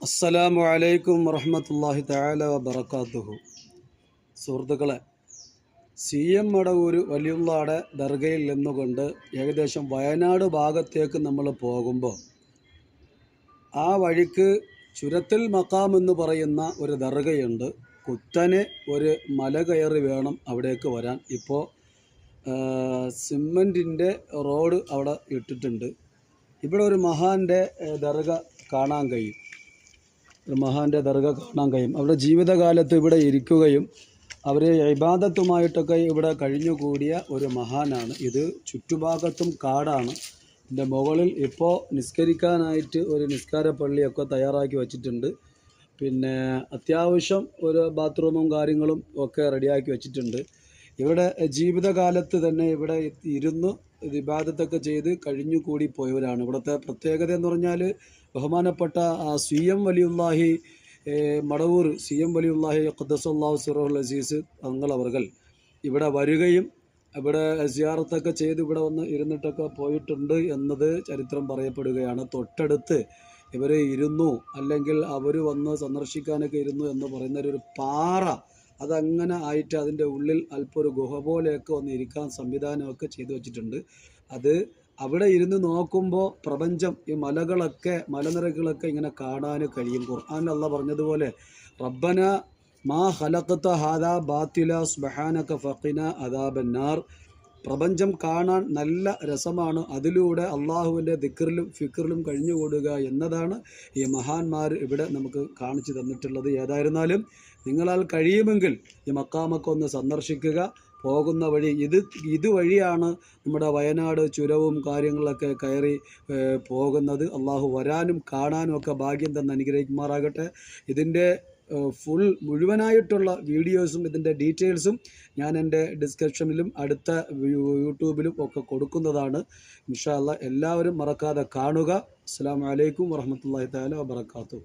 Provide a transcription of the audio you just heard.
അസ്സലാമു അലൈക്കും വറഹമത്തല്ലാഹി താല വബർക്കാത്തുഹു സുഹൃത്തുക്കളെ സി എം മടവൂര് വലിയുള്ളാടെ ദർഗയിൽ നിന്നുകൊണ്ട് ഏകദേശം വയനാട് ഭാഗത്തേക്ക് നമ്മൾ പോകുമ്പോൾ ആ വഴിക്ക് ചുരത്തിൽ മക്കാം എന്ന് പറയുന്ന ഒരു ദർഗയുണ്ട്. കുത്തനെ ഒരു മല കയറി വേണം അവിടേക്ക് വരാൻ. ഇപ്പോൾ സിമെന്റിന്റെ റോഡ് അവിടെ ഇട്ടിട്ടുണ്ട്. ഇവിടെ ഒരു മഹാന്റെ ദർഗ കാണാൻ കഴിയും. മഹാന്റെ ദർഗ കാണാൻ കഴിയും. അവരുടെ ജീവിതകാലത്ത് ഇവിടെ ഇരിക്കുകയും അവരെ ഇബാദത്തുമായിട്ടൊക്കെ ഇവിടെ കഴിഞ്ഞുകൂടിയ ഒരു മഹാനാണ്. ഇത് ചുറ്റുഭാഗത്തും കാടാണ്. ഇതിന്റെ മുകളിൽ ഇപ്പോൾ നിസ്കരിക്കാനായിട്ട് ഒരു നിസ്കാര പള്ളിയൊക്കെ തയ്യാറാക്കി വച്ചിട്ടുണ്ട്. പിന്നെ അത്യാവശ്യം ഒരു ബാത്റൂമും കാര്യങ്ങളും ഒക്കെ റെഡിയാക്കി വച്ചിട്ടുണ്ട്. ഇവിടെ ജീവിതകാലത്ത് തന്നെ ഇവിടെ ഇരുന്ന് ഇബാദത്തൊക്കെ ചെയ്ത് കഴിഞ്ഞുകൂടി പോയവരാണ്. ഇവിടുത്തെ പ്രത്യേകത എന്ന് പറഞ്ഞാൽ ബഹുമാനപ്പെട്ട സി എം വലിയുല്ലാഹി മടവൂർ സി എം വലിയുല്ലാഹി ഖദ്ദസല്ലാഹു സിറോഹുൽ അസീസ് തങ്ങളവർകൾ ഇവിടെ വരികയും ഇവിടെ സിയാറത്തൊക്കെ ചെയ്ത് ഇവിടെ വന്ന് ഇരുന്നിട്ടൊക്കെ പോയിട്ടുണ്ട് എന്നത് ചരിത്രം പറയപ്പെടുകയാണ്. തൊട്ടടുത്ത് ഇവർ ഇരുന്നു അല്ലെങ്കിൽ അവർ വന്ന് സന്ദർശിക്കാനൊക്കെ ഇരുന്നു എന്ന് പറയുന്ന ഒരു പാറ അതങ്ങനെ ആയിട്ട് അതിന്റെ ഉള്ളിൽ അല്പം ഒരു ഗുഹ പോലെയൊക്കെ ഒന്ന് ഇരിക്കാൻ സംവിധാനമൊക്കെ ചെയ്തു വെച്ചിട്ടുണ്ട്. അത് അവിടെ ഇരുന്ന് നോക്കുമ്പോൾ പ്രപഞ്ചം ഈ മലകളൊക്കെ മലനിരകളൊക്കെ ഇങ്ങനെ കാണാൻ കഴിയും. ഖുർആൻ അല്ല പറഞ്ഞതുപോലെ റബ്ബന മാ ഹലക്കത്ത ഹാദാ ബാത്തില സുബഹാനക ഫഖിന അദാബന്നാർ. പ്രപഞ്ചം കാണാൻ നല്ല രസമാണ്. അതിലൂടെ അള്ളാഹുവിന്റെ ദിക്കറിലും ഫിക്കറിലും കഴിഞ്ഞുകൂടുക എന്നതാണ് ഈ മഹാന്മാർ ഇവിടെ നമുക്ക് കാണിച്ചു തന്നിട്ടുള്ളത്. ഏതായിരുന്നാലും നിങ്ങളാൽ കഴിയുമെങ്കിൽ ഈ മക്കാമൊക്കെ ഒന്ന് സന്ദർശിക്കുക. പോകുന്ന വഴി ഇത് ഇതുവഴിയാണ് നമ്മുടെ വയനാട് ചുരവും കാര്യങ്ങളൊക്കെ കയറി പോകുന്നത്. അള്ളാഹു വരാനും കാണാനും ഒക്കെ ഭാഗ്യം തന്നെ അനുഗ്രഹിക്കുമാറാകട്ടെ. ഇതിന്റെ ഫുൾ മുഴുവനായിട്ടുള്ള വീഡിയോസും ഇതിന്റെ ഡീറ്റെയിൽസും ഞാൻ എന്റെ ഡിസ്ക്രിപ്ഷനിലും അടുത്ത യൂട്യൂബിലും ഒക്കെ കൊടുക്കുന്നതാണ്. ഇൻഷാല്ല എല്ലാവരും മറക്കാതെ കാണുക. അസ്സാം വലൈക്കും വരഹമുല്ലാ താല വാബർക്കാത്തു